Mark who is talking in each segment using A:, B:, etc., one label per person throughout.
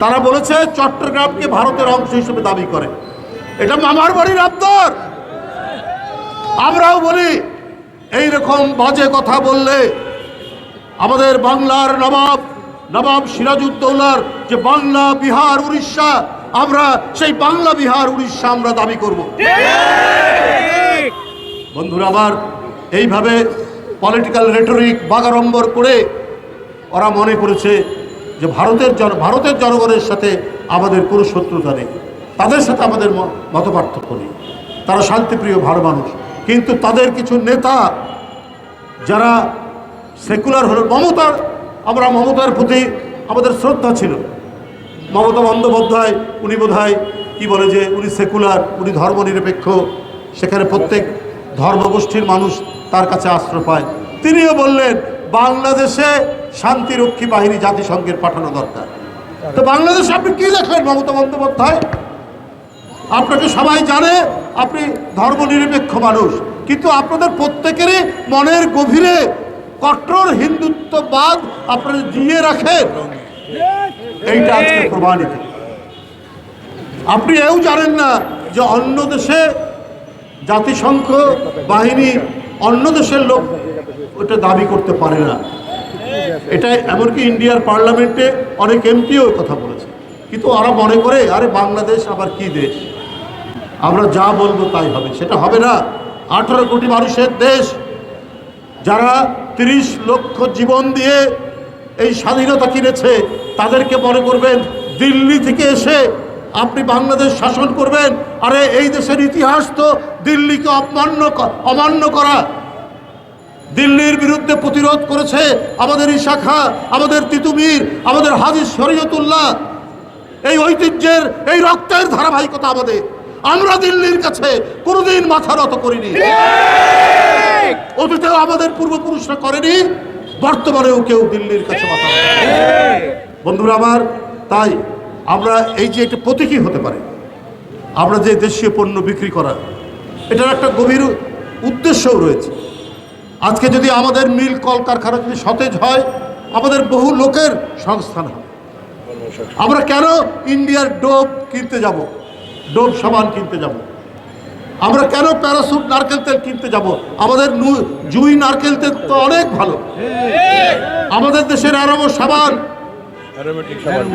A: তারা বলেছে চট্টগ্রামকে ভারতের অংশ হিসেবে দাবি করে। এটা মামার বাড়ির আবদার। আমরাও বলি এই রকম বাজে কথা বললে আমাদের বাংলার নবাব নবাব সিরাজউদ্দৌলার যে বাংলা, বিহার, উড়িষ্যা, আমরা সেই বাংলা, বিহার, উড়িষ্যা আমরা দাবি করব। বন্ধুরা আমার, এইভাবে পলিটিক্যাল রেটরিক বাগাড়ম্বর করে ওরা মনে করেছে যে ভারতের জন ভারতের জনগণের সাথে আমাদের কোনো শত্রুতা নেই। তাদের সাথে আমাদের মত পার্থক্য নেই। তারা শান্তিপ্রিয় ভালো মানুষ। কিন্তু তাদের কিছু নেতা যারা সেকুলার হল, মমতার আমরা মমতার প্রতি আমাদের শ্রদ্ধা ছিল। মমতা বন্দ্যোপাধ্যায়, উনি বোধ কী বলে যে উনি সেকুলার, উনি ধর্মনিরপেক্ষ। সেখানে প্রত্যেক ধর্মগোষ্ঠীর মানুষ তার কাছে আশ্রয় পায়। তিনিও বললেন, বাংলাদেশে শান্তিরক্ষী বাহিনী জাতিসংঘের পাঠানো দরকার। তো বাংলাদেশে আপনি কী দেখলেন মমতা বন্দ্যোপাধ্যায়? আপনাকে সবাই জানে আপনি ধর্মনিরপেক্ষ মানুষ কিন্তু আপনাদের প্রত্যেকেরই মনের গভীরে কট্টর হিন্দুত্ববাদ আপনারা জিয়ে রাখেন। এইটা আজকে প্রমাণিত। আপনি এও জানেন না যে অন্য দেশে জাতিসংঘ বাহিনী অন্য দেশের লোক ওটা দাবি করতে পারে না। এটা এমনকি ইন্ডিয়ার পার্লামেন্টে অনেক এমপিও কথা বলেছে। কিন্তু ওরা মনে করে, আরে, বাংলাদেশ আবার কি দেশ? আমরা যা বলব তাই হবে। সেটা হবে না। আঠারো কোটি মানুষের দেশ, যারা তিরিশ লক্ষ জীবন দিয়ে এই স্বাধীনতা কিনেছে, তাদেরকে মনে করবেন, দিল্লি থেকে এসে আপনি বাংলাদেশ শাসন করবেন। আরে, এই দেশের ইতিহাস তো দিল্লিকে অমান্য অমান্য করা। দিল্লির বিরুদ্ধে প্রতিরোধ করেছে আমাদের ইশাখা আমাদের তিতুমির, আমাদের হাজির শরীয়তুল্লাহ। এই ঐতিহ্যের, এই রক্তের ধারাবাহিকতা আমাদের। আমরা দিল্লির কাছে কোনোদিন মাথা রত করিনি। অতীতেও আমাদের পূর্বপুরুষরা করেনি, বর্তমানেও কেউ দিল্লির কাছে মাথা বন্ধুরা আমার, তাই আমরা এই যে একটা প্রতীকী হতে পারে, আমরা যে দেশীয় পণ্য বিক্রি করা, এটার একটা গভীর উদ্দেশ্যও রয়েছে। আজকে যদি আমাদের মিল কলকারখানা যদি সতেজ হয়, আমাদের বহু লোকের সংস্থান হবে। আমরা কেন ইন্ডিয়ার ডোব কিনতে যাব? ডোব সাবান কিনতে যাব? আমরা কেন প্যারাসুট নারকেল তেল কিনতে যাব? আমাদের জুই নারকেল তেল তো অনেক ভালো। আমাদের দেশের আরব সাবান,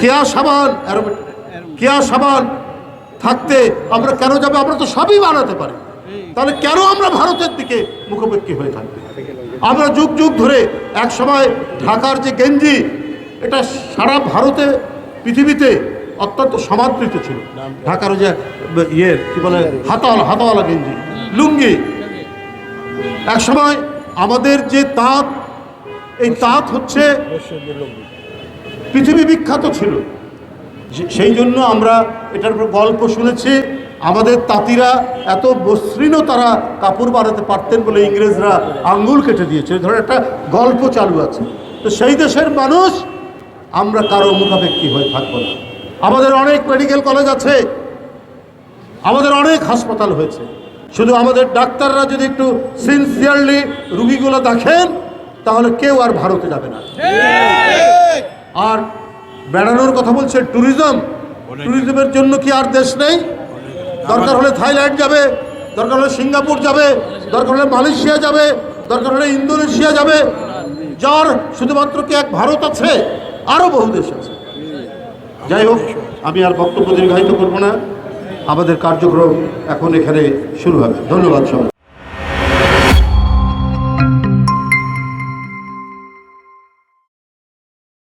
A: কেয়া সাবান কেয়া সাবান থাকতে আমরা কেন যাব? আমরা তো সবই বানাতে পারি। তাহলে কেন আমরা ভারতের দিকে মুখোমুখি হয়ে থাকবে? আমরা যুগ যুগ ধরে এক সময় ঢাকার যে গেঞ্জি, এটা সারা ভারতে, পৃথিবীতে অত্যন্ত সমাদৃত ছিল। ঢাকার যে ইয়ে কি বলে, হাতাওয়ালা হাতাওয়ালা গেঞ্জি, লুঙ্গি। এক সময় আমাদের যে তাঁত, এই তাঁত হচ্ছে পৃথিবী বিখ্যাত ছিল। সেই জন্য আমরা এটার উপর গল্প শুনেছি। আমাদের তাঁতিরা এত মসৃণ তারা কাপড় বানাতে পারতেন বলে ইংরেজরা আঙ্গুল কেটে দিয়েছে ধরো একটা গল্প চালু আছে। তো সেই দেশের মানুষ আমরা কারও মুখাপেক্ষি হয়ে থাকব না। আমাদের অনেক মেডিকেল কলেজ আছে। আমাদের অনেক হাসপাতাল হয়েছে। শুধু আমাদের ডাক্তাররা যদি একটু সিনসিয়ারলি রুগীগুলো দেখেন তাহলে কেউ আর ভারতে যাবে না। আর বেড়ানোর কথা বলছে ট্যুরিজম। ট্যুরিজমের জন্য কি আর দেশ নেই? দরকার হলে থাইল্যান্ড যাবে দরকার হলে সিঙ্গাপুর যাবে দরকার হলে মালয়েশিয়া যাবে দরকার হলে ইন্দোনেশিয়া যাবে যার শুধুমাত্র কি এক ভারত আছে আরও বহু দেশ আছে। যাই হোক আমি আর বক্তব্য দীর্ঘায়িত করব না। আমাদের কার্যক্রম এখন এখানে শুরু হবে। ধন্যবাদ সবাই